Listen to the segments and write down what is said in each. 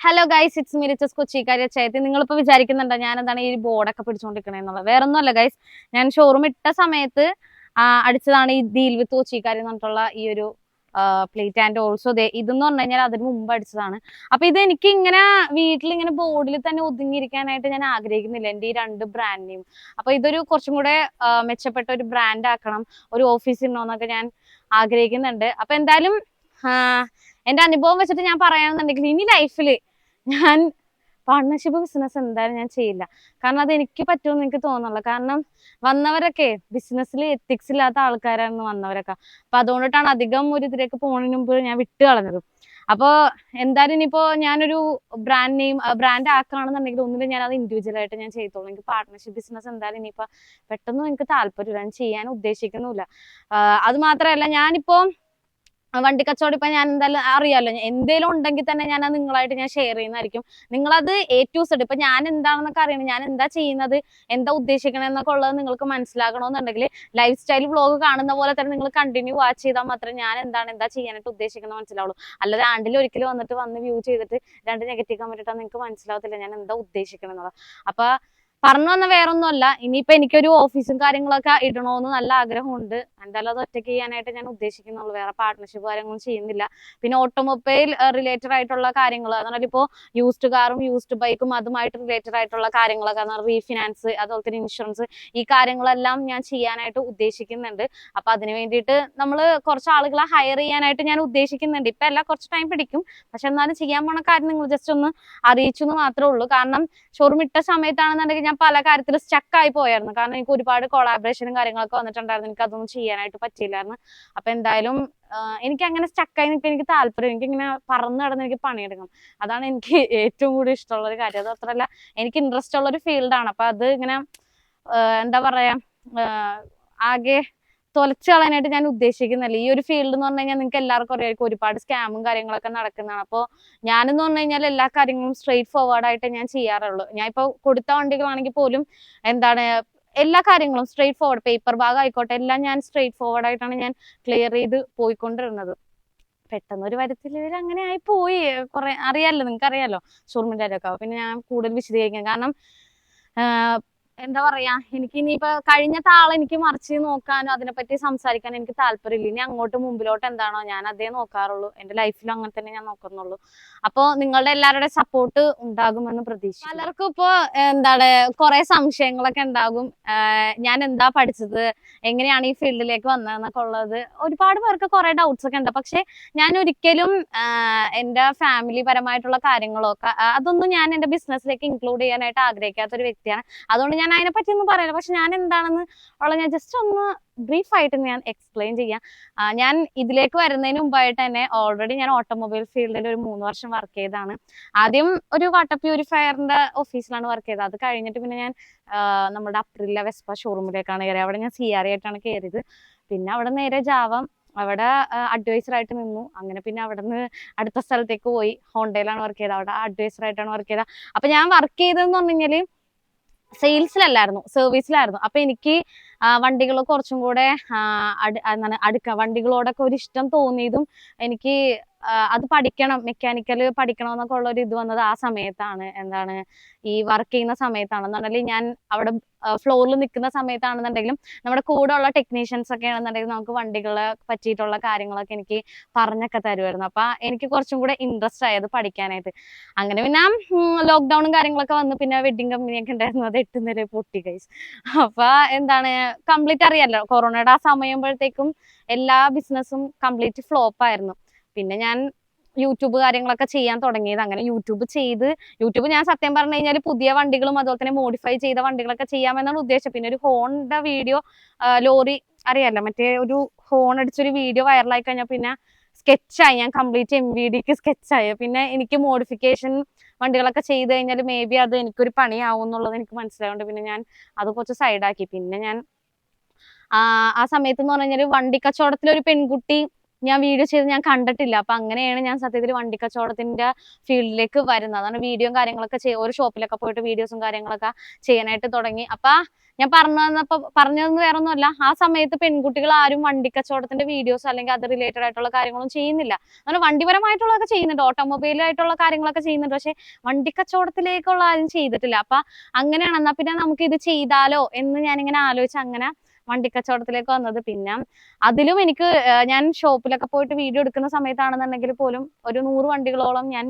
Hello guys it's മിരിച്ചസ് കൊച്ചി കാര്യ ചേത്തി നിങ്ങളിപ്പോ വിചാരിക്കുന്നുണ്ടോ ഞാൻ എന്താണ് ഈ ബോർഡൊക്കെ പിടിച്ചോണ്ടിരിക്കണെന്നുള്ളത്? വേറെ ഒന്നുമല്ല ഗൈസ് ഞാൻ ഷോറൂം ഇട്ട സമയത്ത് അടിച്ചതാണ് ഈ ഡീൽ വിത്ത് കൊച്ചിക്കാരി എന്ന് പറഞ്ഞിട്ടുള്ള ഈ ഒരു പ്ലേറ്റ് ആൻഡ് ഓൾസോ ദേ ഇതെന്ന് പറഞ്ഞു കഴിഞ്ഞാൽ അതിന് മുമ്പ് അടിച്ചതാണ്. അപ്പൊ ഇത് എനിക്ക് ഇങ്ങനെ വീട്ടിൽ ഇങ്ങനെ ബോർഡിൽ തന്നെ ഒതുങ്ങിയിരിക്കാനായിട്ട് ഞാൻ ആഗ്രഹിക്കുന്നില്ല എന്റെ ഈ രണ്ട് ബ്രാൻഡ് നെയിം. അപ്പൊ ഇതൊരു കുറച്ചും കൂടെ മെച്ചപ്പെട്ട ഒരു ബ്രാൻഡ് ആക്കണം ഒരു ഓഫീസ് ഉണ്ടോന്നൊക്കെ ഞാൻ ആഗ്രഹിക്കുന്നുണ്ട്. അപ്പൊ എന്തായാലും എന്റെ അനുഭവം വെച്ചിട്ട് ഞാൻ പറയാണെന്നുണ്ടെങ്കിൽ ഇനി ലൈഫിൽ ഞാൻ പാർട്ണർഷിപ്പ് ബിസിനസ് എന്തായാലും ഞാൻ ചെയ്യില്ല. കാരണം അത് എനിക്ക് പറ്റുമെന്ന് എനിക്ക് തോന്നുന്നില്ല കാരണം വന്നവരൊക്കെ ബിസിനസ്സിൽ എത്തിക്സ് ഇല്ലാത്ത ആൾക്കാരായിരുന്നു വന്നവരൊക്കെ. അപ്പൊ അതുകൊണ്ടിട്ടാണ് അധികം ഒരു ഇതിലേക്ക് പോകുന്നതിന് മുമ്പ് ഞാൻ വിട്ട് കളഞ്ഞത്. അപ്പോൾ എന്തായാലും ഇനിയിപ്പോ ഞാനൊരു ബ്രാൻഡ് നെയിം ബ്രാൻഡ് ആക്കുകയാണെന്നുണ്ടെങ്കിൽ ഒന്നിലും ഞാൻ അത് ഇൻഡിവിജ്വൽ ആയിട്ട് ഞാൻ ചെയ്തോളൂ. എനിക്ക് പാർട്ണർഷിപ്പ് ബിസിനസ് എന്തായാലും ഇനിയിപ്പോ പെട്ടെന്ന് എനിക്ക് താല്പര്യമില്ല. ഞാൻ ചെയ്യാൻ ഉദ്ദേശിക്കുന്നുമില്ല. അത് മാത്രമല്ല ഞാനിപ്പോ വണ്ടി കച്ചവടം ഇപ്പൊ ഞാൻ എന്തായാലും അറിയാലോ. എന്തേലും ഉണ്ടെങ്കിൽ തന്നെ ഞാൻ അത് നിങ്ങളായിട്ട് ഞാൻ ഷെയർ ചെയ്യുന്നതായിരിക്കും. നിങ്ങളത് എ ടു സെഡ് ഇപ്പൊ ഞാൻ എന്താണെന്നൊക്കെ അറിയണം. ഞാൻ എന്താ ചെയ്യുന്നത്? എന്താ ഉദ്ദേശിക്കണെന്നൊക്കെ ഉള്ളത് നിങ്ങൾക്ക് മനസ്സിലാകണമെന്നുണ്ടെങ്കിൽ ലൈഫ് സ്റ്റൈൽ വ്ളോഗ് കാണുന്ന പോലെ തന്നെ നിങ്ങൾ കണ്ടിന്യൂ വാച്ച് ചെയ്താൽ മാത്രമേ ഞാൻ എന്താണ് എന്താ ചെയ്യാനായിട്ട് ഉദ്ദേശിക്കുന്നത് മനസ്സിലാവുള്ളൂ. അല്ലാതെ ആണ്ടിൽ ഒരിക്കലും വന്നിട്ട് വന്ന് വ്യൂ ചെയ്തിട്ട് രണ്ട് നെഗറ്റീവ് കമന്റ് ഇട്ടാൽ നിങ്ങൾക്ക് മനസ്സിലാവത്തില്ല ഞാൻ എന്താ ഉദ്ദേശിക്കണം എന്നുള്ളത് അപ്പൊ പറഞ്ഞു വന്ന വേറൊന്നുമല്ല. ഇനിയിപ്പോ എനിക്കൊരു ഓഫീസും കാര്യങ്ങളൊക്കെ ഇടണമെന്ന് നല്ല ആഗ്രഹമുണ്ട്. എന്തായാലും അത് ഒറ്റയ്ക്ക് ചെയ്യാനായിട്ട് ഞാൻ ഉദ്ദേശിക്കുന്നുള്ളൂ. വേറെ പാർട്ട്ണർഷിപ്പ് കാര്യങ്ങളൊന്നും ചെയ്യുന്നില്ല. പിന്നെ ഓട്ടോമൊബൈൽ റിലേറ്റഡ് ആയിട്ടുള്ള കാര്യങ്ങൾ അതായത് ഇപ്പോൾ യൂസ്ഡ് കാറും യൂസ്ഡ് ബൈക്കും അതുമായിട്ട് റിലേറ്റഡ് ആയിട്ടുള്ള കാര്യങ്ങളൊക്കെ റീഫിനാൻസ് അതുപോലെ തന്നെ ഇൻഷുറൻസ് ഈ കാര്യങ്ങളെല്ലാം ഞാൻ ചെയ്യാനായിട്ട് ഉദ്ദേശിക്കുന്നുണ്ട്. അപ്പൊ അതിന് വേണ്ടിയിട്ട് നമ്മൾ കുറച്ച് ആളുകളെ ഹയർ ചെയ്യാനായിട്ട് ഞാൻ ഉദ്ദേശിക്കുന്നുണ്ട്. ഇപ്പൊ എല്ലാം കുറച്ച് ടൈം പിടിക്കും. പക്ഷെ എന്നാലും ചെയ്യാൻ പോണ കാര്യം നിങ്ങൾ ജസ്റ്റ് ഒന്ന് അറിയിച്ചു എന്ന് മാത്രമേ ഉള്ളൂ. കാരണം ഷോറൂം ഇട്ട സമയത്താണെന്നുണ്ടെങ്കിൽ ഞാൻ പല കാര്യത്തിൽ സ്റ്റക്ക് ആയി പോയായിരുന്നു. കാരണം എനിക്ക് ഒരുപാട് കൊളാബറേഷനും കാര്യങ്ങളൊക്കെ വന്നിട്ടുണ്ടായിരുന്നു. എനിക്ക് അതൊന്നും ചെയ്യാനായിട്ട് പറ്റിയില്ലായിരുന്നു. അപ്പൊ എന്തായാലും എനിക്ക് അങ്ങനെ സ്റ്റക്കായി നിൽക്കാൻ എനിക്ക് താല്പര്യം എനിക്ക് ഇങ്ങനെ പറന്ന് കിടന്ന് എനിക്ക് പണിയെടുക്കണം. അതാണ് എനിക്ക് ഏറ്റവും കൂടുതൽ ഇഷ്ടമുള്ള ഒരു കാര്യം. അത് അത്രല്ല എനിക്ക് ഇൻട്രസ്റ്റ് ഉള്ള ഒരു ഫീൽഡാണ് അപ്പൊ അത് ഇങ്ങനെ എന്താ പറയാ ആകെ തൊലച്ചു കളയാനായിട്ട് ഞാൻ ഉദ്ദേശിക്കുന്നില്ല. ഈ ഒരു ഫീൽഡ് എന്ന് പറഞ്ഞു കഴിഞ്ഞാൽ നിങ്ങൾക്ക് എല്ലാവർക്കും അറിയാമായിരിക്കും ഒരുപാട് സ്കാമും കാര്യങ്ങളൊക്കെ നടക്കുന്നതാണ്. അപ്പോൾ ഞാനെന്ന് പറഞ്ഞു കഴിഞ്ഞാൽ എല്ലാ കാര്യങ്ങളും സ്ട്രെയിറ്റ് ഫോർവേഡ് ആയിട്ട് ഞാൻ ചെയ്യാറുള്ളൂ. ഞാൻ ഇപ്പോൾ കൊടുത്ത വണ്ടികളാണെങ്കിൽ പോലും എന്താണ് എല്ലാ കാര്യങ്ങളും സ്ട്രെയിറ്റ് ഫോർവേഡ് പേപ്പർ ഭാഗം ആയിക്കോട്ടെ എല്ലാം ഞാൻ സ്ട്രെയിറ്റ് ഫോർവേഡ് ആയിട്ടാണ് ഞാൻ ക്ലിയർ ചെയ്ത് പോയിക്കൊണ്ടിരുന്നത്. പെട്ടെന്ന് ഒരു വരത്തിൽ ഇവർ അങ്ങനെ ആയി പോയി. കുറെ അറിയാലോ നിങ്ങൾക്ക് അറിയാലോ ഷോർമിന്റെ ഒക്കെ പിന്നെ ഞാൻ കൂടുതൽ വിശദീകരിക്കാം. കാരണം എന്താ പറയാ എനിക്ക് ഇനിയിപ്പോ കഴിഞ്ഞ താളെ എനിക്ക് മറിച്ച് നോക്കാനോ അതിനെപ്പറ്റി സംസാരിക്കാനോ എനിക്ക് താല്പര്യമില്ല. ഇനി അങ്ങോട്ട് മുമ്പിലോട്ട് എന്താണോ ഞാൻ അതേ നോക്കാറുള്ളൂ. എന്റെ ലൈഫിലും അങ്ങനെ തന്നെ ഞാൻ നോക്കുന്നുള്ളൂ. അപ്പോ നിങ്ങളുടെ എല്ലാവരുടെ സപ്പോർട്ട് ഉണ്ടാകുമെന്ന് പ്രതീക്ഷ പലർക്കും ഇപ്പോ എന്താണ് കുറെ സംശയങ്ങളൊക്കെ ഉണ്ടാകും. ഞാൻ എന്താ പഠിച്ചത്? എങ്ങനെയാണ് ഈ ഫീൽഡിലേക്ക് വന്നതെന്നൊക്കെ ഉള്ളത്. ഒരുപാട് പേർക്ക് കുറെ ഡൗട്ട്സ് ഒക്കെ ഉണ്ട്. പക്ഷെ ഞാൻ ഒരിക്കലും എന്റെ ഫാമിലി പരമായിട്ടുള്ള കാര്യങ്ങളോ അതൊന്നും ഞാൻ എന്റെ ബിസിനസ്സിലേക്ക് ഇൻക്ലൂഡ് ചെയ്യാനായിട്ട് ആഗ്രഹിക്കാത്ത ഒരു വ്യക്തിയാണ്. അതുകൊണ്ട് ഞാൻ അതിനെ പറ്റി ഒന്നും പറയില്ല. പക്ഷെ ഞാൻ എന്താണെന്ന് ഉള്ള ഞാൻ ജസ്റ്റ് ഒന്ന് ബ്രീഫ് ആയിട്ട് ഞാൻ എക്സ്പ്ലെയിൻ ചെയ്യാം. ഞാൻ ഇതിലേക്ക് വരുന്നതിന് മുമ്പായിട്ട് തന്നെ ഓൾറെഡി ഞാൻ ഓട്ടോമൊബൈൽ ഫീൽഡിൽ ഒരു മൂന്ന് വർഷം വർക്ക് ചെയ്താണ് ആദ്യം ഒരു വാട്ടർ പ്യൂരിഫയറിന്റെ ഓഫീസിലാണ് വർക്ക് ചെയ്തത്. അത് കഴിഞ്ഞിട്ട് പിന്നെ ഞാൻ നമ്മുടെ അപ്രില വെസ്പ ഷോറൂമിലേക്കാണ് കയറിയത്. അവിടെ ഞാൻ സി ആർ ആയിട്ടാണ് കയറിയത്. പിന്നെ അവിടെ നേരെ ജാവം അവിടെ അഡ്വൈസർ ആയിട്ട് നിന്നു. അങ്ങനെ പിന്നെ അവിടെ നിന്ന് അടുത്ത സ്ഥലത്തേക്ക് പോയി. ഹോണ്ടയിലാണ് വർക്ക് ചെയ്തത്. അവിടെ അഡ്വൈസർ ആയിട്ടാണ് വർക്ക് ചെയ്തത്. അപ്പൊ ഞാൻ വർക്ക് ചെയ്തതെന്ന് പറഞ്ഞു കഴിഞ്ഞാൽ സെയിൽസിലല്ലായിരുന്നു സർവീസിലായിരുന്നു. അപ്പൊ എനിക്ക് വണ്ടികൾ കുറച്ചും കൂടെ അടുക്ക വണ്ടികളോടൊക്കെ ഒരു ഇഷ്ടം തോന്നിയതും എനിക്ക് അത് പഠിക്കണം മെക്കാനിക്കൽ പഠിക്കണം എന്നൊക്കെ ഉള്ള ഒരു ഇത് വന്നത് ആ സമയത്താണ്. എന്താണ് ഈ വർക്ക് ചെയ്യുന്ന സമയത്താണ് എന്നുണ്ടെങ്കിൽ ഞാൻ അവിടെ ഫ്ലോറിൽ നിൽക്കുന്ന സമയത്താണെന്നുണ്ടെങ്കിലും നമ്മുടെ കൂടെ ഉള്ള ടെക്നീഷ്യൻസ് ഒക്കെ ആണെന്നുണ്ടെങ്കിൽ നമുക്ക് വണ്ടികളെ പറ്റിയിട്ടുള്ള കാര്യങ്ങളൊക്കെ എനിക്ക് പറഞ്ഞൊക്കെ തരുമായിരുന്നു അപ്പൊ എനിക്ക് കുറച്ചും കൂടെ ഇൻട്രസ്റ്റ് ആയത് പഠിക്കാനായിട്ട്. അങ്ങനെ പിന്നെ ലോക്ക്ഡൌണും കാര്യങ്ങളൊക്കെ വന്ന് പിന്നെ വെഡിങ് കമ്പനിയൊക്കെ ഉണ്ടായിരുന്നു. അത് എട്ട് നില പൊട്ടി കൈസ് അപ്പൊ എന്താണ് കംപ്ലീറ്റ് അറിയാലോ? കൊറോണയുടെ ആ സമയമ്പോഴത്തേക്കും എല്ലാ ബിസിനസ്സും കംപ്ലീറ്റ് ഫ്ലോപ്പ് ആയിരുന്നു. പിന്നെ ഞാൻ യൂട്യൂബ് കാര്യങ്ങളൊക്കെ ചെയ്യാൻ തുടങ്ങിയത് അങ്ങനെ യൂട്യൂബ് ചെയ്ത് യൂട്യൂബ് ഞാൻ സത്യം പറഞ്ഞു കഴിഞ്ഞാൽ പുതിയ വണ്ടികളും അതുപോലെ തന്നെ മോഡിഫൈ ചെയ്ത വണ്ടികളൊക്കെ ചെയ്യാമെന്നാണ് ഉദ്ദേശം. പിന്നെ ഒരു ഹോണിന്റെ വീഡിയോ ലോറി അറിയാലോ? മറ്റേ ഒരു ഹോൺ അടിച്ചൊരു വീഡിയോ വൈറലായി കഴിഞ്ഞാൽ പിന്നെ സ്കെച്ചായി ഞാൻ കംപ്ലീറ്റ് എം വി ഡിക്ക് സ്കെച്ചായി പിന്നെ എനിക്ക് മോഡിഫിക്കേഷൻ വണ്ടികളൊക്കെ ചെയ്ത് കഴിഞ്ഞാൽ മേ ബി അത് എനിക്കൊരു പണിയാവും എന്നുള്ളത് എനിക്ക് മനസ്സിലായതുകൊണ്ട് പിന്നെ ഞാൻ അത് കുറച്ച് സൈഡാക്കി പിന്നെ ഞാൻ ആ സമയത്ത് എന്ന് പറഞ്ഞു കഴിഞ്ഞാൽ വണ്ടി കച്ചവടത്തിൽ ഒരു പെൺകുട്ടി ഞാൻ വീഡിയോ ചെയ്ത് ഞാൻ കണ്ടിട്ടില്ല. അപ്പൊ അങ്ങനെയാണ് ഞാൻ സത്യത്തിൽ വണ്ടി കച്ചവടത്തിന്റെ ഫീൽഡിലേക്ക് വരുന്നത്. അതാണ് വീഡിയോയും കാര്യങ്ങളൊക്കെ ഒരു ഷോപ്പിലൊക്കെ പോയിട്ട് വീഡിയോസും കാര്യങ്ങളൊക്കെ ചെയ്യാനായിട്ട് തുടങ്ങി. അപ്പൊ ഞാൻ പറഞ്ഞു തന്നപ്പോ പറഞ്ഞതെന്ന് വേറെ ഒന്നുമല്ല ആ സമയത്ത് പെൺകുട്ടികൾ ആരും വണ്ടി കച്ചവടത്തിന്റെ വീഡിയോസ് അല്ലെങ്കിൽ അത് റിലേറ്റഡ് ആയിട്ടുള്ള കാര്യങ്ങളൊന്നും ചെയ്യുന്നില്ല. അങ്ങനെ വണ്ടിപരമായിട്ടുള്ളതൊക്കെ ചെയ്യുന്നുണ്ട്. ഓട്ടോമൊബൈൽ ആയിട്ടുള്ള കാര്യങ്ങളൊക്കെ ചെയ്യുന്നുണ്ട്. പക്ഷെ വണ്ടി കച്ചവടത്തിലേക്കുള്ള ആരും ചെയ്തിട്ടില്ല. അപ്പൊ അങ്ങനെയാണെന്നാ പിന്നെ നമുക്ക് ഇത് ചെയ്താലോ എന്ന് ഞാനിങ്ങനെ ആലോചിച്ച് അങ്ങനെ വണ്ടി കച്ചവടത്തിലേക്ക് വന്നത്. പിന്നെ അതിലും എനിക്ക് ഞാൻ ഷോപ്പിലൊക്കെ പോയിട്ട് വീഡിയോ എടുക്കുന്ന സമയത്താണെന്നുണ്ടെങ്കിൽ പോലും ഒരു നൂറ് വണ്ടികളോളം ഞാൻ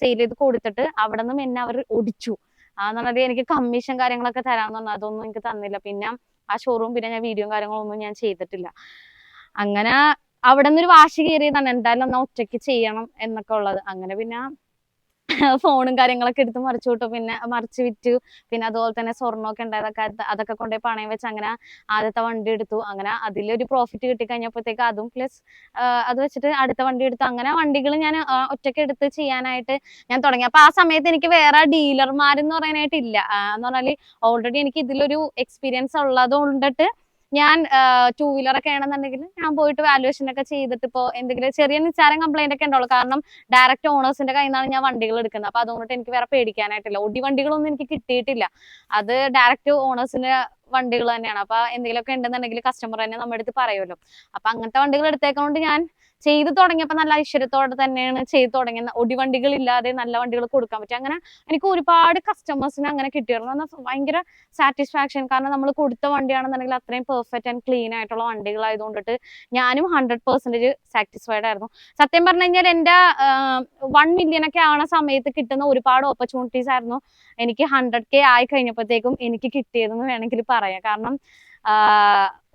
സെയിൽ ചെയ്ത് കൊടുത്തിട്ട് അവിടെ നിന്നും എന്നെ അവർ ഒടിച്ചു എന്ന് പറഞ്ഞാൽ എനിക്ക് കമ്മീഷൻ കാര്യങ്ങളൊക്കെ തരാന്ന് പറഞ്ഞു അതൊന്നും എനിക്ക് തന്നില്ല. പിന്നെ ആ ഷോറൂം പിന്നെ ഞാൻ വീഡിയോ കാര്യങ്ങളൊന്നും ഞാൻ ചെയ്തിട്ടില്ല. അങ്ങനെ അവിടെ നിന്നൊരു വാശി കയറിയതാണ്. എന്തായാലും ഒന്ന് ഒറ്റയ്ക്ക് ചെയ്യണം എന്നൊക്കെ ഉള്ളത്. അങ്ങനെ പിന്നെ ഫോണും കാര്യങ്ങളൊക്കെ എടുത്ത് മറിച്ചു വിട്ടു. പിന്നെ മറിച്ച് വിറ്റു. പിന്നെ അതുപോലെ തന്നെ സ്വർണമൊക്കെ ഉണ്ടായതൊക്കെ അത് അതൊക്കെ കൊണ്ടുപോയി പണയം വെച്ച് അങ്ങനെ ആദ്യത്തെ വണ്ടി എടുത്തു. അങ്ങനെ അതിലൊരു പ്രോഫിറ്റ് കിട്ടി കഴിഞ്ഞപ്പോഴത്തേക്ക് അതും പ്ലസ് അത് വെച്ചിട്ട് അടുത്ത വണ്ടി എടുത്തു. അങ്ങനെ വണ്ടികൾ ഞാൻ ഒറ്റയ്ക്ക് എടുത്ത് ചെയ്യാനായിട്ട് ഞാൻ തുടങ്ങി. അപ്പൊ ആ സമയത്ത് എനിക്ക് വേറെ ഡീലർമാരെന്ന് പറയാനായിട്ടില്ല. എന്ന് പറഞ്ഞാൽ ഓൾറെഡി എനിക്ക് ഇതിലൊരു എക്സ്പീരിയൻസ് ഉള്ളത് കൊണ്ടിട്ട് ഞാൻ ടൂ വീലർ ഒക്കെ ആണെന്നുണ്ടെങ്കിൽ ഞാൻ പോയിട്ട് വാലുവേഷൻ ഒക്കെ ചെയ്തിട്ട് ഇപ്പോൾ എന്തെങ്കിലും ചെറിയ നിസ്സാരം കംപ്ലൈന്റ് ഒക്കെ ഉണ്ടാവുള്ളൂ കാരണം ഡയറക്റ്റ് ഓണേഴ്സിന്റെ കയ്യിൽ നിന്നാണ് ഞാൻ വണ്ടികൾ എടുക്കുന്നത്. അപ്പൊ അതുകൊണ്ട് എനിക്ക് വേറെ പേടിക്കാനായിട്ടില്ല. ഒടി വണ്ടികളൊന്നും എനിക്ക് കിട്ടിയിട്ടില്ല. അത് ഡയറക്റ്റ് ഓണേഴ്സിന്റെ വണ്ടികൾ തന്നെയാണ്. അപ്പൊ എന്തെങ്കിലുമൊക്കെ ഉണ്ടെന്നുണ്ടെങ്കിൽ കസ്റ്റമർ തന്നെ നമ്മുടെ അടുത്ത് പറയുമല്ലോ. അപ്പൊ അങ്ങനത്തെ വണ്ടികൾ എടുത്തേക്കൊണ്ട് ഞാൻ ചെയ്തു തുടങ്ങിയപ്പോൾ നല്ല ഐശ്വര്യത്തോടെ തന്നെയാണ് ചെയ്തു തുടങ്ങിയത്. ഒടിവണ്ടികൾ ഇല്ലാതെ നല്ല വണ്ടികൾ കൊടുക്കാൻ പറ്റും. അങ്ങനെ എനിക്ക് ഒരുപാട് കസ്റ്റമേഴ്സിന് അങ്ങനെ കിട്ടിയിരുന്നു. ഭയങ്കര സാറ്റിസ്ഫാക്ഷൻ കാരണം നമ്മൾ കൊടുത്ത വണ്ടിയാണെന്നുണ്ടെങ്കിൽ അത്രയും പെർഫെക്റ്റ് ആൻഡ് ക്ലീൻ ആയിട്ടുള്ള വണ്ടികളായതുകൊണ്ടിട്ട് ഞാനും ഹൺഡ്രഡ് പെർസെന്റേജ് സാറ്റിസ്ഫൈഡ് ആയിരുന്നു. സത്യം പറഞ്ഞു കഴിഞ്ഞാൽ എന്റെ വൺ മില്യൺ ഒക്കെ ആവണ സമയത്ത് കിട്ടുന്ന ഒരുപാട് ഓപ്പർച്യൂണിറ്റീസ് ആയിരുന്നു. എനിക്ക് ഹൺഡ്രഡ് കെ ആയി കഴിഞ്ഞപ്പോഴത്തേക്കും എനിക്ക് കിട്ടിയതെന്ന് വേണമെങ്കിൽ പറയാം. കാരണം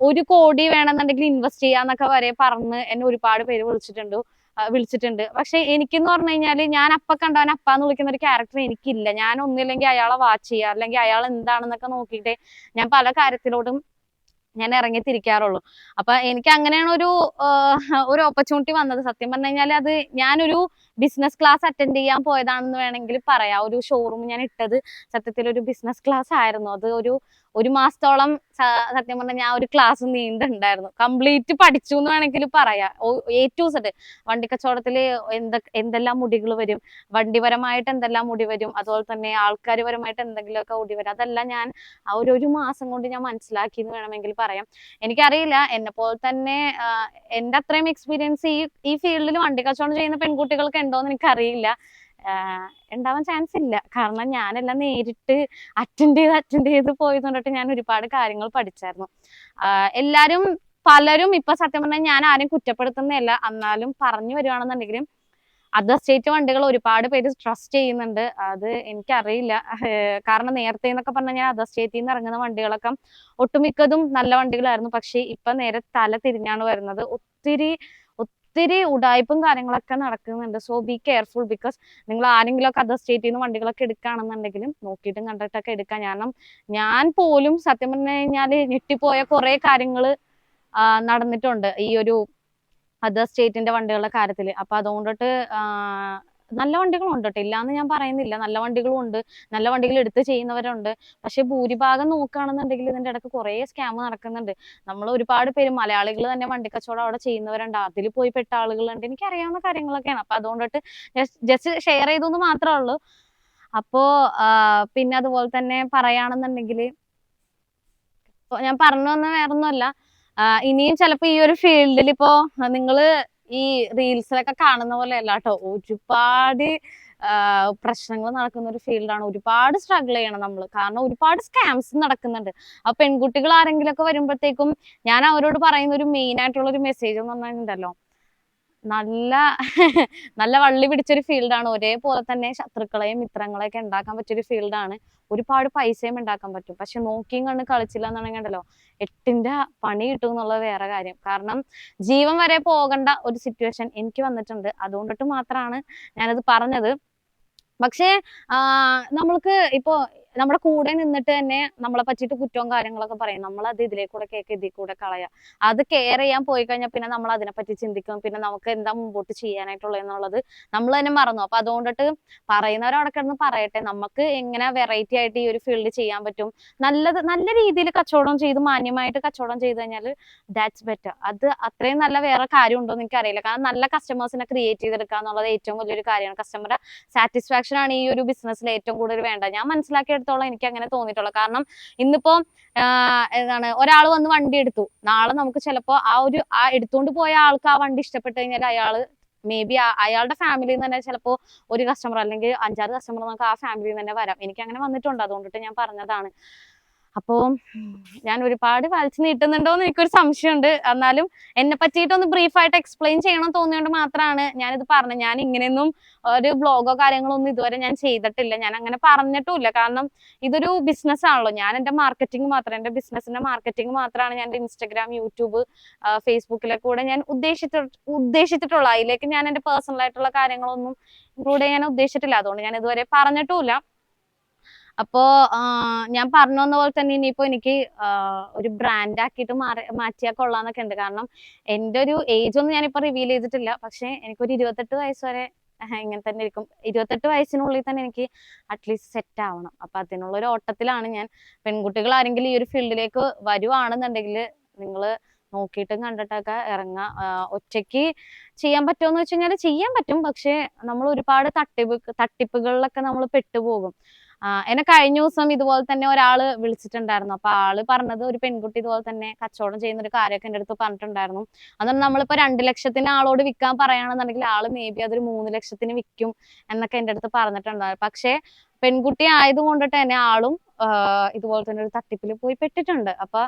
ഒരു കോടി വേണമെന്നുണ്ടെങ്കിൽ ഇൻവെസ്റ്റ് ചെയ്യാന്നൊക്കെ വരെ പറഞ്ഞ് എന്നെ ഒരുപാട് പേര് വിളിച്ചിട്ടുണ്ട്. വിളിച്ചിട്ടുണ്ട്. പക്ഷെ എനിക്കെന്ന് പറഞ്ഞു കഴിഞ്ഞാൽ ഞാൻ അപ്പ കണ്ടവൻ അപ്പ എന്ന് വിളിക്കുന്ന ഒരു ക്യാരക്ടർ എനിക്കില്ല. ഞാൻ ഒന്നില്ലെങ്കിൽ അയാളെ വാച്ച് ചെയ്യാ അല്ലെങ്കിൽ അയാൾ എന്താണെന്നൊക്കെ നോക്കിയിട്ട് ഞാൻ പല കാര്യത്തിലോടും ഞാൻ ഇറങ്ങി തിരിക്കാറുള്ളൂ അപ്പൊ എനിക്ക് അങ്ങനെയാണ് ഒരു ഒരു ഓപ്പർച്യൂണിറ്റി വന്നത്. സത്യം പറഞ്ഞു കഴിഞ്ഞാൽ അത് ഞാനൊരു ബിസിനസ് ക്ലാസ് അറ്റൻഡ് ചെയ്യാൻ പോയതാണെന്ന് വേണമെങ്കിൽ പറയാം. ഒരു ഷോറൂം ഞാൻ ഇട്ടത് സത്യത്തിൽ ഒരു ബിസിനസ് ക്ലാസ് ആയിരുന്നു. അത് ഒരു ഒരു മാസത്തോളം സത്യം പറഞ്ഞാൽ ഞാൻ ഒരു ക്ലാസ് നീണ്ടുണ്ടായിരുന്നു. കംപ്ലീറ്റ് പഠിച്ചു എന്ന് വേണമെങ്കിൽ പറയാം. എ ടു സെറ്റ് വണ്ടി കച്ചവടത്തിൽ എന്ത എന്തെല്ലാം മുടികൾ വരും? വണ്ടിപരമായിട്ട് എന്തെല്ലാം മുടി വരും? അതുപോലെ തന്നെ ആൾക്കാർ പരമായിട്ട് എന്തെങ്കിലുമൊക്കെ മുടി വരും? അതെല്ലാം ഞാൻ ആ ഒരു ഒരു മാസം കൊണ്ട് ഞാൻ മനസ്സിലാക്കി എന്ന് വേണമെങ്കിൽ പറയാം. എനിക്കറിയില്ല. എന്നെ പോലെ തന്നെ എന്റെ അത്രയും എക്സ്പീരിയൻസ് ഈ ഈ ഫീൽഡിൽ വണ്ടി കച്ചവടം ചെയ്യുന്ന പെൺകുട്ടികൾക്ക് ഉണ്ടോന്ന് എനിക്കറിയില്ല. ഉണ്ടാവാൻ ചാൻസ് ഇല്ല. കാരണം ഞാനെല്ലാം നേരിട്ട് അറ്റൻഡ് ചെയ്ത് അറ്റൻഡ് ചെയ്ത് പോയത് കൊണ്ടിട്ട് ഞാൻ ഒരുപാട് കാര്യങ്ങൾ പഠിച്ചായിരുന്നു. എല്ലാവരും പലരും ഇപ്പൊ സത്യം പറഞ്ഞാൽ ഞാൻ ആരും കുറ്റപ്പെടുത്തുന്നില്ല എന്നാലും പറഞ്ഞു വരുവാണെന്നുണ്ടെങ്കിലും അതർ സ്റ്റേറ്റ് വണ്ടികൾ ഒരുപാട് പേര് ട്രസ്റ്റ് ചെയ്യുന്നുണ്ട്. അത് എനിക്കറിയില്ല. കാരണം നേരത്തെ എന്നൊക്കെ പറഞ്ഞാൽ ഞാൻ അതർ സ്റ്റേറ്റിൽ നിന്ന് ഇറങ്ങുന്ന വണ്ടികളൊക്കെ ഒട്ടുമിക്കതും നല്ല വണ്ടികളായിരുന്നു. പക്ഷെ ഇപ്പൊ നേരെ തല തിരിഞ്ഞാണ് വരുന്നത്. ഒത്തിരി ഒത്തിരി ഉടായ്പും കാര്യങ്ങളൊക്കെ നടക്കുന്നുണ്ട്. സോ ബി കെയർഫുൾ ബിക്കോസ് നിങ്ങൾ ആരെങ്കിലും ഒക്കെ അതർ സ്റ്റേറ്റിൽ നിന്ന് വണ്ടികളൊക്കെ എടുക്കുകയാണെന്നുണ്ടെങ്കിലും നോക്കിയിട്ടും കണ്ടിട്ടൊക്കെ എടുക്കാം. കാരണം ഞാൻ പോലും സത്യം പറഞ്ഞു കഴിഞ്ഞാൽ ഞെട്ടിപ്പോയ കുറെ കാര്യങ്ങൾ നടന്നിട്ടുണ്ട് ഈ ഒരു അതർ സ്റ്റേറ്റിന്റെ വണ്ടികളുടെ കാര്യത്തിൽ അപ്പൊ അതുകൊണ്ടിട്ട് ആഹ് വണ്ടികളും ഉണ്ട് കേട്ടോ. ഇല്ലാന്ന് ഞാൻ പറയുന്നില്ല. നല്ല വണ്ടികളും ഉണ്ട് നല്ല വണ്ടികൾ എടുത്ത് ചെയ്യുന്നവരുണ്ട്. പക്ഷെ ഭൂരിഭാഗം നോക്കുകയാണെന്നുണ്ടെങ്കിൽ ഇതിന്റെ ഇടയ്ക്ക് കുറെ സ്കാം നടക്കുന്നുണ്ട്. നമ്മൾ ഒരുപാട് പേര് മലയാളികൾ തന്നെ വണ്ടി കച്ചവടം അവിടെ ചെയ്യുന്നവരുണ്ട്. അതിൽ പോയി പെട്ട ആളുകളുണ്ട്. എനിക്ക് അറിയാവുന്ന കാര്യങ്ങളൊക്കെയാണ്. അപ്പൊ അതുകൊണ്ടിട്ട് ജസ്റ്റ് ഷെയർ ചെയ്തു എന്ന് മാത്രമേ ഉള്ളൂ. അപ്പോ പിന്നെ അതുപോലെ തന്നെ പറയുകയാണെന്നുണ്ടെങ്കിൽ ഞാൻ പറഞ്ഞു വന്ന വേറൊന്നുമല്ല. ഇനിയും ചിലപ്പോ ഈ ഒരു ഫീൽഡിൽ ഇപ്പോ നിങ്ങൾ ഈ റീൽസിലൊക്കെ കാണുന്ന പോലെ അല്ല കേട്ടോ ഒരുപാട് പ്രശ്നങ്ങൾ നടക്കുന്ന ഒരു ഫീൽഡാണ്. ഒരുപാട് സ്ട്രഗിൾ ചെയ്യണം നമ്മൾ കാരണം ഒരുപാട് സ്കാംസ് നടക്കുന്നുണ്ട്. അപ്പൊ പെൺകുട്ടികൾ ആരെങ്കിലും ഒക്കെ വരുമ്പോഴത്തേക്കും ഞാൻ അവരോട് പറയുന്ന ഒരു മെയിൻ ആയിട്ടുള്ള ഒരു മെസ്സേജ് എന്ന് പറഞ്ഞിട്ടുണ്ടല്ലോ. നല്ല നല്ല വള്ളി പിടിച്ചൊരു ഫീൽഡാണ് ഒരേപോലെ തന്നെ ശത്രുക്കളെയും മിത്രങ്ങളെയൊക്കെ ഉണ്ടാക്കാൻ പറ്റിയൊരു ഫീൽഡാണ് ഒരുപാട് പൈസയും ഉണ്ടാക്കാൻ പറ്റും. പക്ഷെ നോക്കിയും കണ്ട് കളിച്ചില്ല എന്നുണ്ടെങ്കിലോ എട്ടിന്റെ പണി കിട്ടും എന്നുള്ളത് വേറെ കാര്യം. കാരണം ജീവൻ വരെ പോകേണ്ട ഒരു സിറ്റുവേഷൻ എനിക്ക് വന്നിട്ടുണ്ട്. അതുകൊണ്ടിട്ട് മാത്രമാണ് ഞാനത് പറഞ്ഞത്. പക്ഷേ നമ്മൾക്ക് ഇപ്പോ നമ്മുടെ കൂടെ നിന്നിട്ട് തന്നെ നമ്മളെ പറ്റിയിട്ട് കുറ്റവും കാര്യങ്ങളൊക്കെ പറയും. നമ്മൾ അത് ഇതിലേ കൂടെ കേക്ക് ഇതിൽ കൂടെ കളയാം. അത് കെയർ ചെയ്യാൻ പോയി കഴിഞ്ഞാൽ പിന്നെ നമ്മൾ അതിനെപ്പറ്റി ചിന്തിക്കും. പിന്നെ നമുക്ക് എന്താ മുമ്പോട്ട് ചെയ്യാനായിട്ടുള്ളത് എന്നുള്ളത് നമ്മൾ തന്നെ മറന്നു. അപ്പൊ അതുകൊണ്ടിട്ട് പറയുന്നവരവിടെ കിടന്ന് പറയട്ടെ. നമുക്ക് എങ്ങനെ വെറൈറ്റി ആയിട്ട് ഈ ഒരു ഫീൽഡ് ചെയ്യാൻ പറ്റും? നല്ലത് നല്ല രീതിയിൽ കച്ചവടം ചെയ്ത് മാന്യമായിട്ട് കച്ചവടം ചെയ്ത് കഴിഞ്ഞാൽ ദാറ്റ്സ് ബെറ്റർ അത് അത്രയും നല്ല വേറെ കാര്യം ഉണ്ടോ എന്ന് എനിക്കറിയില്ല. കാരണം നല്ല കസ്റ്റമേഴ്സിനെ ക്രിയേറ്റ് ചെയ്തെടുക്കുക എന്നുള്ളത് ഏറ്റവും വലിയൊരു കാര്യമാണ്. കസ്റ്റമറുടെ സാറ്റിസ്ഫാക്ഷൻ ആണ് ഈ ഒരു ബിസിനസ്സിൽ ഏറ്റവും കൂടുതൽ വേണ്ടത്. ഞാൻ മനസ്സിലാക്കിയെടുത്തോളം എനിക്ക് അങ്ങനെ തോന്നിയിട്ടുള്ളൂ. കാരണം ഇന്നിപ്പോ എന്താണ് ഒരാൾ വന്ന് വണ്ടി എടുത്തു. നാളെ നമുക്ക് ചിലപ്പോ ആ ഒരു ആ എടുത്തുകൊണ്ട് പോയ ആൾക്ക് ആ വണ്ടി ഇഷ്ടപ്പെട്ട് കഴിഞ്ഞാൽ അയാൾ മേ ബി അയാളുടെ ഫാമിലിയിൽ നിന്ന് തന്നെ ചിലപ്പോ ഒരു കസ്റ്റമർ അല്ലെങ്കിൽ അഞ്ചാറ് കസ്റ്റമർ നമുക്ക് ആ ഫാമിലിയിൽ നിന്ന് തന്നെ വരാം. എനിക്ക് അങ്ങനെ വന്നിട്ടുണ്ട്. അതുകൊണ്ടിട്ട് ഞാൻ പറഞ്ഞതാണ്. അപ്പോ ഞാൻ ഒരുപാട് വലിച്ചു നീട്ടുന്നുണ്ടോ എന്ന് എനിക്കൊരു സംശയമുണ്ട്. എന്നാലും എന്നെ പറ്റിയിട്ടൊന്ന് ബ്രീഫായിട്ട് എക്സ്പ്ലെയിൻ ചെയ്യണം തോന്നിയോണ്ട് മാത്രമാണ് ഞാനിത് പറഞ്ഞത്. ഞാൻ ഇങ്ങനെയൊന്നും ഒരു ബ്ലോഗോ കാര്യങ്ങളോ ഒന്നും ഇതുവരെ ഞാൻ ചെയ്തിട്ടില്ല. ഞാൻ അങ്ങനെ പറഞ്ഞിട്ടുമില്ല. കാരണം ഇതൊരു ബിസിനസ് ആണല്ലോ. ഞാൻ എന്റെ മാർക്കറ്റിംഗ് മാത്രം എന്റെ ബിസിനസിന്റെ മാർക്കറ്റിംഗ് മാത്രമാണ് ഞാൻ ഇൻസ്റ്റാഗ്രാം യൂട്യൂബ് ഫേസ്ബുക്കിലെ കൂടെ ഞാൻ ഉദ്ദേശിച്ചിട്ട് ഉദ്ദേശിച്ചിട്ടുള്ള. അതിലേക്ക് ഞാൻ എന്റെ പേഴ്സണൽ ആയിട്ടുള്ള കാര്യങ്ങളൊന്നും ഇൻക്ലൂഡ് ചെയ്യാൻ ഉദ്ദേശിച്ചിട്ടില്ല. അതുകൊണ്ട് ഞാൻ ഇതുവരെ പറഞ്ഞിട്ടുമില്ല. അപ്പോ ഞാൻ പറഞ്ഞു വന്ന പോലെ തന്നെ ഇനിയിപ്പോ എനിക്ക് ഒരു ബ്രാൻഡ് ആക്കിയിട്ട് മാറി മാറ്റിയാൽ കൊള്ളാന്നൊക്കെ ഉണ്ട്. കാരണം എന്റെ ഒരു ഏജ് ഒന്നും ഞാനിപ്പോ റിവീൽ ചെയ്തിട്ടില്ല. പക്ഷെ എനിക്കൊരു ഇരുപത്തെട്ട് വയസ്സ് വരെ ഇങ്ങനെ തന്നെ ഇരിക്കും. ഇരുപത്തെട്ട് വയസ്സിനുള്ളിൽ തന്നെ എനിക്ക് അറ്റ്ലീസ്റ്റ് സെറ്റ് ആവണം. അപ്പൊ അതിനുള്ള ഒരു ഓട്ടത്തിലാണ് ഞാൻ പെൺകുട്ടികൾ ആരെങ്കിലും ഈ ഒരു ഫീൽഡിലേക്ക് വരുവാണെന്നുണ്ടെങ്കിൽ നിങ്ങൾ നോക്കിയിട്ടും കണ്ടിട്ടൊക്കെ ഇറങ്ങാം. ഒറ്റയ്ക്ക് ചെയ്യാൻ പറ്റുമോന്ന് വെച്ച് കഴിഞ്ഞാൽ ചെയ്യാൻ പറ്റും. പക്ഷെ നമ്മൾ ഒരുപാട് തട്ടിപ്പ് തട്ടിപ്പുകളിലൊക്കെ നമ്മൾ പെട്ടുപോകും. എന്നെ കഴിഞ്ഞ ദിവസം ഇതുപോലെ തന്നെ ഒരാൾ വിളിച്ചിട്ടുണ്ടായിരുന്നു. അപ്പൊ ആൾ പറഞ്ഞത് ഒരു പെൺകുട്ടി ഇതുപോലെ തന്നെ കച്ചവടം ചെയ്യുന്ന ഒരു കാര്യമൊക്കെ എന്റെ അടുത്ത് പറഞ്ഞിട്ടുണ്ടായിരുന്നു. അതാണ് നമ്മളിപ്പോ രണ്ട് ലക്ഷത്തിന് ആളോട് വിൽക്കാൻ പറയുകയാണെന്നുണ്ടെങ്കിൽ ആൾ മേ ബി അതൊരു മൂന്ന് ലക്ഷത്തിന് വിൽക്കും എന്നൊക്കെ എന്റെ അടുത്ത് പറഞ്ഞിട്ടുണ്ടായിരുന്നു. പക്ഷേ പെൺകുട്ടി ആയതുകൊണ്ടിട്ട് തന്നെ ആളും ഇതുപോലെ തന്നെ ഒരു തട്ടിപ്പിൽ പോയി പെട്ടിട്ടുണ്ട്. അപ്പൊ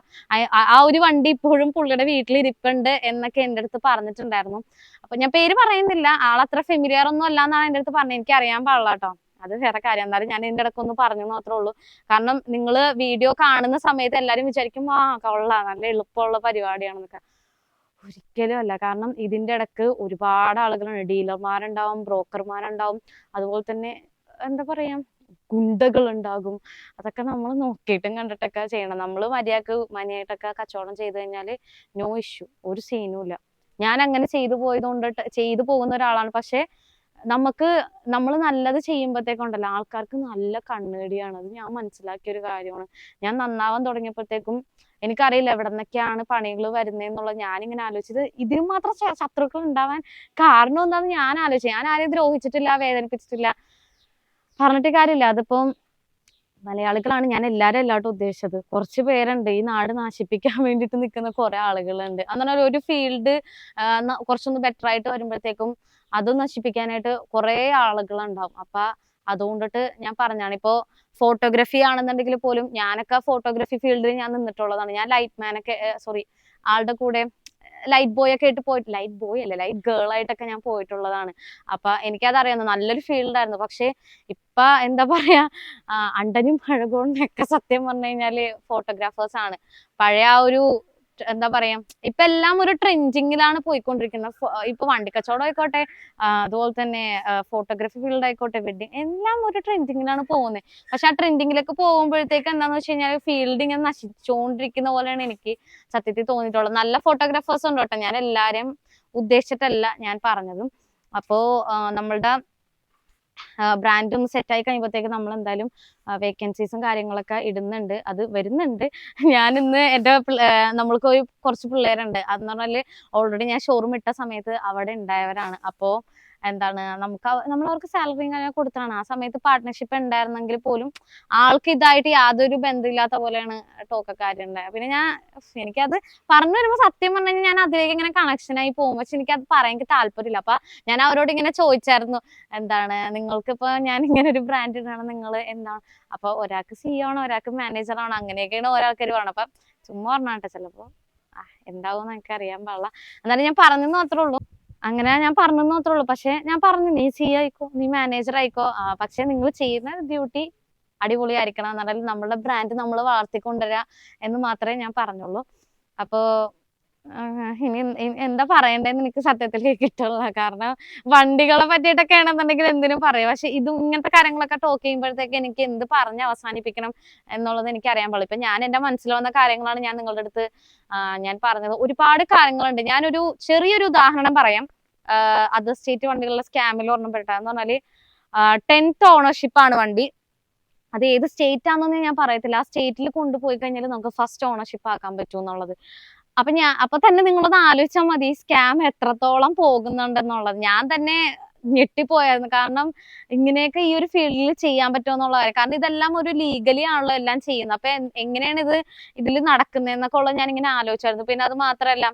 ആ- ഒരു വണ്ടി ഇപ്പോഴും പുള്ളിയുടെ വീട്ടിൽ ഇരിപ്പുണ്ട് എന്നൊക്കെ എന്റെ അടുത്ത് പറഞ്ഞിട്ടുണ്ടായിരുന്നു. അപ്പൊ ഞാൻ പേര് പറയുന്നില്ല. ആൾ അത്ര ഫെമിലിയർ ഒന്നും അല്ല എന്നാണ് അടുത്ത് പറഞ്ഞത്. എനിക്ക് അറിയാൻ പാടില്ല കേട്ടോ അത് വേറെ കാര്യം. എന്നാലും ഞാൻ ഇതിന്റെ ഇടയ്ക്ക് ഒന്ന് പറഞ്ഞു മാത്രമേ ഉള്ളൂ. കാരണം നിങ്ങൾ വീഡിയോ കാണുന്ന സമയത്ത് എല്ലാരും വിചാരിക്കും ആ കൊള്ളാം നല്ല എളുപ്പമുള്ള പരിപാടിയാണെന്നൊക്കെ. ഒരിക്കലും അല്ല. കാരണം ഇതിന്റെ ഇടയ്ക്ക് ഒരുപാട് ആളുകളുണ്ട്. ഡീലർമാരുണ്ടാവും ബ്രോക്കർമാരുണ്ടാവും. അതുപോലെ തന്നെ എന്താ പറയാ ഗുണ്ടകൾ ഉണ്ടാകും അതൊക്കെ നമ്മൾ നോക്കിയിട്ടും കണ്ടിട്ടൊക്കെ ചെയ്യണം. നമ്മൾ മര്യാദയ്ക്ക് മനിയായിട്ടൊക്കെ കച്ചവടം ചെയ്ത് കഴിഞ്ഞാൽ നോ ഇഷ്യൂ ഒരു സീനും ഇല്ല. ഞാൻ അങ്ങനെ ചെയ്തു പോയത് കൊണ്ടിട്ട് ചെയ്തു പോകുന്ന ഒരാളാണ്. പക്ഷെ നമുക്ക് നമ്മൾ നല്ലത് ചെയ്യുമ്പോഴത്തേക്കുണ്ടല്ലോ ആൾക്കാർക്ക് നല്ല കണ്ണേടിയാണ്. അത് ഞാൻ മനസ്സിലാക്കിയ ഒരു കാര്യമാണ്. ഞാൻ നന്നാവാൻ തുടങ്ങിയപ്പോഴത്തേക്കും എനിക്കറിയില്ല എവിടെ നിന്നൊക്കെയാണ് പണികൾ വരുന്നതെന്നുള്ളത് ഞാനിങ്ങനെ ആലോചിച്ചത് ഇതിന് മാത്രം ശത്രുക്കൾ ഉണ്ടാവാൻ കാരണം എന്താണെന്ന് ഞാൻ ആലോചിച്ചു. ഞാൻ ആരെയും ദ്രോഹിച്ചിട്ടില്ല വേദനിപ്പിച്ചിട്ടില്ല. പറഞ്ഞിട്ട് കാര്യമില്ല. അതിപ്പോ മലയാളികളാണ്. ഞാൻ എല്ലാരും എല്ലാവരും ഉദ്ദേശിച്ചത്. കുറച്ച് പേരുണ്ട്. ഈ നാട് നാശിപ്പിക്കാൻ വേണ്ടിയിട്ട് നിൽക്കുന്ന കുറെ ആളുകളുണ്ട്. അങ്ങനെ ഒരു ഫീൽഡ് കുറച്ചൊന്ന് ബെറ്റർ ആയിട്ട് വരുമ്പോഴത്തേക്കും അത് നശിപ്പിക്കാനായിട്ട് കുറേ ആളുകളുണ്ടാവും. അപ്പൊ അതുകൊണ്ടിട്ട് ഞാൻ പറഞ്ഞാണ് ഇപ്പോ ഫോട്ടോഗ്രാഫി ആണെന്നുണ്ടെങ്കിൽ പോലും ഞാനൊക്കെ ഫോട്ടോഗ്രാഫി ഫീൽഡിൽ ഞാൻ നിന്നിട്ടുള്ളതാണ്. ഞാൻ ലൈറ്റ് മാനൊക്കെ സോറി ആളുടെ കൂടെ ലൈറ്റ് ബോയ് ഒക്കെ ആയിട്ട് പോയിട്ട് ലൈറ്റ് ബോയ് അല്ല ലൈറ്റ് ഗേൾ ആയിട്ടൊക്കെ ഞാൻ പോയിട്ടുള്ളതാണ്. അപ്പൊ എനിക്കത് അറിയാവുന്ന നല്ലൊരു ഫീൽഡായിരുന്നു പക്ഷെ ഇപ്പൊ എന്താ പറയാ അണ്ടനും പഴകോണിനൊക്കെ സത്യം പറഞ്ഞു കഴിഞ്ഞാൽ ഫോട്ടോഗ്രാഫേഴ്സ് ആണ്. പഴയ ആ ഒരു എന്താ പറയാ ഇപ്പൊ എല്ലാം ഒരു ട്രെൻഡിങ്ങിലാണ് പോയിക്കൊണ്ടിരിക്കുന്നത്. ഇപ്പൊ വണ്ടിക്കച്ചവടം ആയിക്കോട്ടെ അതുപോലെ തന്നെ ഫോട്ടോഗ്രാഫി ഫീൽഡ് ആയിക്കോട്ടെ വെഡിങ് എല്ലാം ഒരു ട്രെൻഡിങ്ങിലാണ് പോകുന്നത് പക്ഷെ ആ ട്രെൻഡിങ്ങിലേക്ക് പോകുമ്പോഴത്തേക്ക് എന്താന്ന് വെച്ച് കഴിഞ്ഞാൽ ഫീൽഡ് ഇങ്ങനെ നശിച്ചുകൊണ്ടിരിക്കുന്ന പോലെയാണ് എനിക്ക് സത്യത്തിൽ തോന്നിയിട്ടുള്ളത്. നല്ല ഫോട്ടോഗ്രാഫേഴ്സ് ഉണ്ട് കേട്ടോ ഞാൻ എല്ലാരെയും ഉദ്ദേശിച്ചിട്ടല്ല ഞാൻ പറഞ്ഞതും. അപ്പോ നമ്മളുടെ ബ്രാൻഡ് സെറ്റ് ആയി കഴിയുമ്പോഴത്തേക്ക് നമ്മൾ എന്തായാലും വേക്കൻസീസും കാര്യങ്ങളൊക്കെ ഇടുന്നുണ്ട്. അത് വരുന്നുണ്ട്. ഞാൻ ഇന്ന് എന്റെ നമ്മൾക്ക് കുറച്ച് പിള്ളേരുണ്ട്. അതെന്ന് പറഞ്ഞാൽ ഓൾറെഡി ഞാൻ ഷോറൂം ഇട്ട സമയത്ത് അവിടെ ഉണ്ടായവരാണ്. അപ്പോ എന്താണ് നമുക്ക് നമ്മൾ അവർക്ക് സാലറിയും കാര്യങ്ങൾ കൊടുത്താണ് ആ സമയത്ത് പാർട്ട്ണർഷിപ്പ് ഉണ്ടായിരുന്നെങ്കിൽ പോലും ആൾക്ക് ഇതായിട്ട് യാതൊരു ബന്ധമില്ലാത്ത പോലെയാണ് ടോക്കക്കാരുണ്ടായത് പിന്നെ ഞാൻ എനിക്കത് പറഞ്ഞു വരുമ്പോൾ സത്യം പറഞ്ഞു കഴിഞ്ഞാൽ ഞാൻ അതിലേക്ക് ഇങ്ങനെ കണക്ഷൻ ആയി പോകും. പക്ഷെ എനിക്ക് അത് പറയാൻ എനിക്ക് താല്പര്യമില്ല. അപ്പൊ ഞാൻ അവരോട് ഇങ്ങനെ ചോദിച്ചായിരുന്നു എന്താണ് നിങ്ങൾക്ക് ഇപ്പൊ ഞാൻ ഇങ്ങനെ ഒരു ബ്രാൻഡ് ഇടാണ് നിങ്ങൾ എന്താണ്? അപ്പൊ ഒരാൾക്ക് സിഇഒ ആണ് ഒരാൾക്ക് മാനേജർ ആണ് അങ്ങനെയൊക്കെയാണ് ഓരോരുത്തർ വേണം അപ്പൊ ചുമ്മാ പറഞ്ഞാട്ടെ ചിലപ്പോ എന്താവും എനിക്ക് അറിയാൻ പാടില്ല. എന്നാലും ഞാൻ പറഞ്ഞെന്ന് മാത്രമേ ഉള്ളൂ. അങ്ങനെ ഞാൻ പറഞ്ഞെന്ന് മാത്രമേ ഉള്ളൂ. പക്ഷെ ഞാൻ പറഞ്ഞു നീ സി ആയിക്കോ നീ മാനേജർ ആയിക്കോ. പക്ഷെ നിങ്ങൾ ചെയ്യുന്ന ഡ്യൂട്ടി അടിപൊളിയായിരിക്കണം എന്നാലും നമ്മളുടെ ബ്രാൻഡ് നമ്മൾ വളർത്തിക്കൊണ്ടുവരാ എന്ന് മാത്രമേ ഞാൻ പറഞ്ഞുള്ളൂ. അപ്പോ ഇനി എന്താ പറയണ്ടേന്ന് എനിക്ക് സത്യത്തിൽ കിട്ടുള്ള കാരണം വണ്ടികളെ പറ്റിയിട്ടൊക്കെ ആണെന്നുണ്ടെങ്കിൽ എന്തിനും പറയാം. പക്ഷെ ഇത് ഇങ്ങനത്തെ കാര്യങ്ങളൊക്കെ ടോക്ക് ചെയ്യുമ്പോഴത്തേക്ക് എനിക്ക് എന്ത് പറഞ്ഞ് അവസാനിപ്പിക്കണം എന്നുള്ളത് എനിക്ക് അറിയാൻ പാടില്ല. ഇപ്പൊ ഞാൻ എന്റെ മനസ്സിൽ വന്ന കാര്യങ്ങളാണ് ഞാൻ നിങ്ങളുടെ അടുത്ത് ഞാൻ പറഞ്ഞത്. ഒരുപാട് കാര്യങ്ങളുണ്ട്. ഞാനൊരു ചെറിയൊരു ഉദാഹരണം പറയാം. അതർ സ്റ്റേറ്റ് വണ്ടികളുടെ സ്കാമിൽ എന്ന് പറഞ്ഞാൽ ടെൻത്ത് ഓണർഷിപ്പ് ആണ് വണ്ടി. അത് ഏത് സ്റ്റേറ്റ് ആണെന്നൊന്നും ഞാൻ പറയത്തില്ല. ആ സ്റ്റേറ്റിൽ കൊണ്ടുപോയി കഴിഞ്ഞാൽ നമുക്ക് ഫസ്റ്റ് ഓണർഷിപ്പ് ആക്കാൻ പറ്റും എന്നുള്ളത്. അപ്പൊ ഞാൻ അപ്പൊ തന്നെ നിങ്ങളൊന്ന് ആലോചിച്ചാൽ മതി. സ്കാം എത്രത്തോളം പോകുന്നുണ്ടെന്നുള്ളത്. ഞാൻ തന്നെ ഞെട്ടിപ്പോയായിരുന്നു. കാരണം ഇങ്ങനെയൊക്കെ ഈ ഒരു ഫീൽഡിൽ ചെയ്യാൻ പറ്റുമോ എന്നുള്ള കാര്യം കാരണം ഇതെല്ലാം ഒരു ലീഗലി ആണല്ലോ എല്ലാം ചെയ്യുന്നത്. അപ്പൊ എങ്ങനെയാണ് ഇത് ഇതിൽ നടക്കുന്നതെന്നൊക്കെ ഉള്ളത് ഞാൻ ഇങ്ങനെ ആലോചിച്ചായിരുന്നു. പിന്നെ അത് മാത്രമല്ല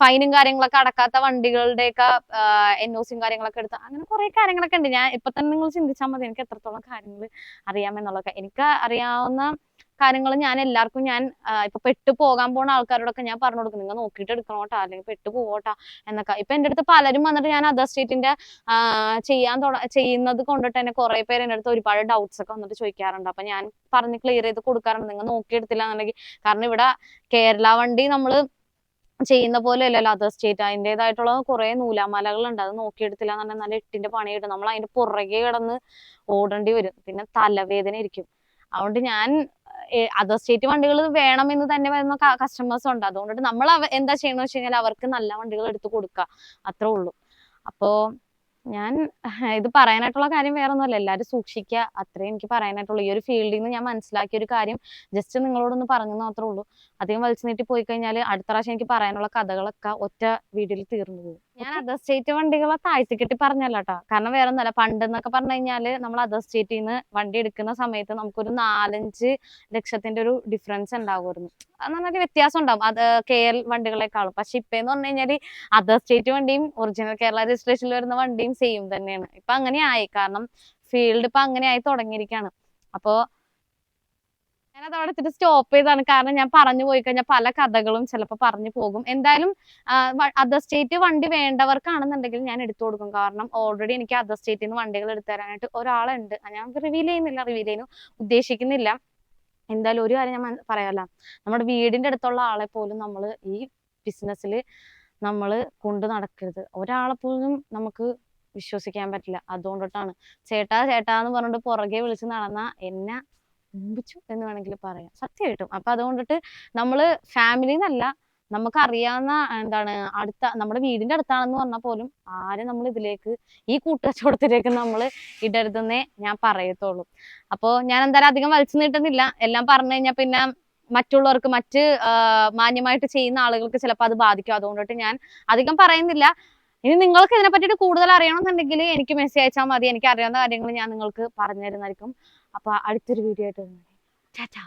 ഫൈനും കാര്യങ്ങളൊക്കെ അടക്കാത്ത വണ്ടികളുടെയൊക്കെ എൻ ഒ സിയും കാര്യങ്ങളൊക്കെ എടുത്ത് അങ്ങനെ കുറെ കാര്യങ്ങളൊക്കെ ഉണ്ട്. ഞാൻ ഇപ്പൊ തന്നെ നിങ്ങൾ ചിന്തിച്ചാൽ മതി എനിക്ക് എത്രത്തോളം കാര്യങ്ങൾ അറിയാമെന്നുള്ളതൊക്കെ എനിക്ക് അറിയാവുന്ന കാര്യങ്ങൾ ഞാൻ എല്ലാവർക്കും ഞാൻ ഇപ്പൊ പെട്ടു പോകാൻ പോണ ആൾക്കാരോടൊക്കെ ഞാൻ പറഞ്ഞു കൊടുക്കും. നിങ്ങൾ നോക്കിയിട്ട് എടുക്കണോട്ടാ? അല്ലെങ്കിൽ പെട്ടു പോകട്ടോ എന്നൊക്കെ. ഇപ്പൊ എന്റെ അടുത്ത് പലരും വന്നിട്ട് ഞാൻ അതർ സ്റ്റേറ്റിന്റെ ചെയ്യാൻ ചെയ്യുന്നത് കൊണ്ടിട്ട് തന്നെ കുറെ പേര് എന്റെ അടുത്ത് ഒരുപാട് ഡൗട്ട്സ് ഒക്കെ വന്നിട്ട് ചോദിക്കാറുണ്ട്. അപ്പൊ ഞാൻ പറഞ്ഞ് ക്ലിയർ ചെയ്ത് കൊടുക്കാറുണ്ട്. നിങ്ങൾ നോക്കിയെടുത്തില്ല എന്നുണ്ടെങ്കിൽ കാരണം ഇവിടെ കേരള വണ്ടി നമ്മൾ ചെയ്യുന്ന പോലെ അല്ലല്ലോ അതർ സ്റ്റേറ്റ് അതിന്റെതായിട്ടുള്ള കുറെ നൂലാമാലകളുണ്ട്. അത് നോക്കിയെടുത്തില്ല എന്നുണ്ടെങ്കിൽ നല്ല എട്ടിന്റെ പണി കിട്ടും നമ്മൾ അതിന്റെ പുറകെ കിടന്ന് ഓടേണ്ടി വരും. പിന്നെ തലവേദന ഇരിക്കും അതുകൊണ്ട് ഞാൻ അതർ സ്റ്റേറ്റ് വണ്ടികൾ വേണമെന്ന് തന്നെ വരുന്ന കസ്റ്റമേഴ്സ് ഉണ്ട്. അതുകൊണ്ട് നമ്മൾ എന്താ ചെയ്യണമെന്ന് വെച്ച് കഴിഞ്ഞാൽ അവർക്ക് നല്ല വണ്ടികൾ എടുത്ത് കൊടുക്കുക. അത്രേ ഉള്ളൂ. അപ്പോ ഞാൻ ഇത് പറയാനായിട്ടുള്ള കാര്യം വേറെ ഒന്നുമല്ല എല്ലാവരും സൂക്ഷിക്കുക. അത്രേ എനിക്ക് പറയാനായിട്ടുള്ളൂ. ഈ ഒരു ഫീൽഡിൽ നിന്ന് ഞാൻ മനസ്സിലാക്കിയ ഒരു കാര്യം ജസ്റ്റ് നിങ്ങളോടൊന്ന് പറഞ്ഞു മാത്രമേ ഉള്ളൂ. അധികം വലിച്ചു നീട്ടി പോയി കഴിഞ്ഞാൽ അടുത്ത പ്രാവശ്യം എനിക്ക് പറയാനുള്ള കഥകളൊക്കെ ഒറ്റ വീഡിയോയിൽ തീർന്നു പോകും. ഞാൻ അതർ സ്റ്റേറ്റ് വണ്ടികളെ താഴ്ത്തിക്കെട്ടി പറഞ്ഞല്ല കേട്ടോ കാരണം വേറെ ഒന്നല്ല പണ്ട് എന്നൊക്കെ പറഞ്ഞു കഴിഞ്ഞാൽ നമ്മൾ അതർ സ്റ്റേറ്റിൽ നിന്ന് വണ്ടി എടുക്കുന്ന സമയത്ത് നമുക്കൊരു നാലഞ്ച് ലക്ഷത്തിന്റെ ഒരു ഡിഫറൻസ് ഉണ്ടാകുമായിരുന്നു അത് നന്നായിട്ട് വ്യത്യാസം ഉണ്ടാവും. അത് കെ എൽ വണ്ടികളെക്കാളും. പക്ഷെ ഇപ്പെന്ന് പറഞ്ഞു കഴിഞ്ഞാൽ അതർ സ്റ്റേറ്റ് വണ്ടിയും ഒറിജിനൽ കേരള രജിസ്ട്രേഷനിൽ വരുന്ന വണ്ടിയും സെയിം തന്നെയാണ്. ഇപ്പൊ അങ്ങനെ ആയി. കാരണം ഫീൽഡ് ഇപ്പൊ അങ്ങനെ ആയി തുടങ്ങിയിരിക്കുകയാണ് അപ്പോ ഞാനത് അവിടെ സ്റ്റോപ്പ് ചെയ്താണ് കാരണം ഞാൻ പറഞ്ഞു പോയി കഴിഞ്ഞാൽ പല കഥകളും ചിലപ്പോൾ പറഞ്ഞു പോകും. എന്തായാലും അതർ സ്റ്റേറ്റ് വണ്ടി വേണ്ടവർക്കാണെന്നുണ്ടെങ്കിൽ ഞാൻ എടുത്തു കൊടുക്കും. കാരണം ഓൾറെഡി എനിക്ക് അതർ സ്റ്റേറ്റിൽ നിന്ന് വണ്ടികൾ എടുത്തു തരാനായിട്ട് ഒരാളുണ്ട്. ഞാൻ റിവീൽ ചെയ്യുന്നില്ല റിവീൽ ചെയ്യുന്നു. ഉദ്ദേശിക്കുന്നില്ല. എന്തായാലും ഒരു കാര്യം ഞാൻ പറയാമല്ലോ നമ്മുടെ വീടിന്റെ അടുത്തുള്ള ആളെ പോലും നമ്മൾ ഈ ബിസിനസ്സിൽ നമ്മൾ കൊണ്ടു നടക്കരുത്. ഒരാളെ പോലും നമുക്ക് വിശ്വസിക്കാൻ പറ്റില്ല. അതുകൊണ്ടിട്ടാണ്. ചേട്ടാ ചേട്ടാ എന്ന് പറഞ്ഞിട്ട് പുറകെ വിളിച്ച് നടന്ന എന്നെ മുമ്പിച്ചു എന്ന് വേണമെങ്കിൽ പറയാം. സത്യമായിട്ടും. അപ്പൊ അതുകൊണ്ടിട്ട് നമ്മൾ ഫാമിലി എന്നല്ല നമുക്ക് അറിയാവുന്ന എന്താണ് അടുത്ത നമ്മുടെ വീടിന്റെ അടുത്താണെന്ന് പറഞ്ഞാൽ പോലും ആരും നമ്മൾ ഇതിലേക്ക് ഈ കൂട്ടുകച്ചവടത്തിലേക്ക് നമ്മൾ ഇടരുതെന്നേ ഞാൻ പറയത്തുള്ളൂ. അപ്പോ ഞാൻ എന്തായാലും അധികം വലിച്ചു നീട്ടുന്നില്ല. എല്ലാം പറഞ്ഞു കഴിഞ്ഞാൽ പിന്നെ മറ്റുള്ളവർക്ക് മറ്റ് മാന്യമായിട്ട് ചെയ്യുന്ന ആളുകൾക്ക് ചിലപ്പോൾ അത് ബാധിക്കും. അതുകൊണ്ടിട്ട് ഞാൻ അധികം പറയുന്നില്ല. ഇനി നിങ്ങൾക്ക് ഇതിനെ പറ്റിയിട്ട് കൂടുതൽ അറിയണമെന്നുണ്ടെങ്കിൽ എനിക്ക് മെസ്സേജ് അയച്ചാൽ മതി. എനിക്ക് അറിയാവുന്ന കാര്യങ്ങൾ ഞാൻ നിങ്ങൾക്ക് പറഞ്ഞു തരുന്നതായിരിക്കും. അപ്പൊ അടുത്തൊരു വീഡിയോ ആയിട്ട് ചാച്ചാ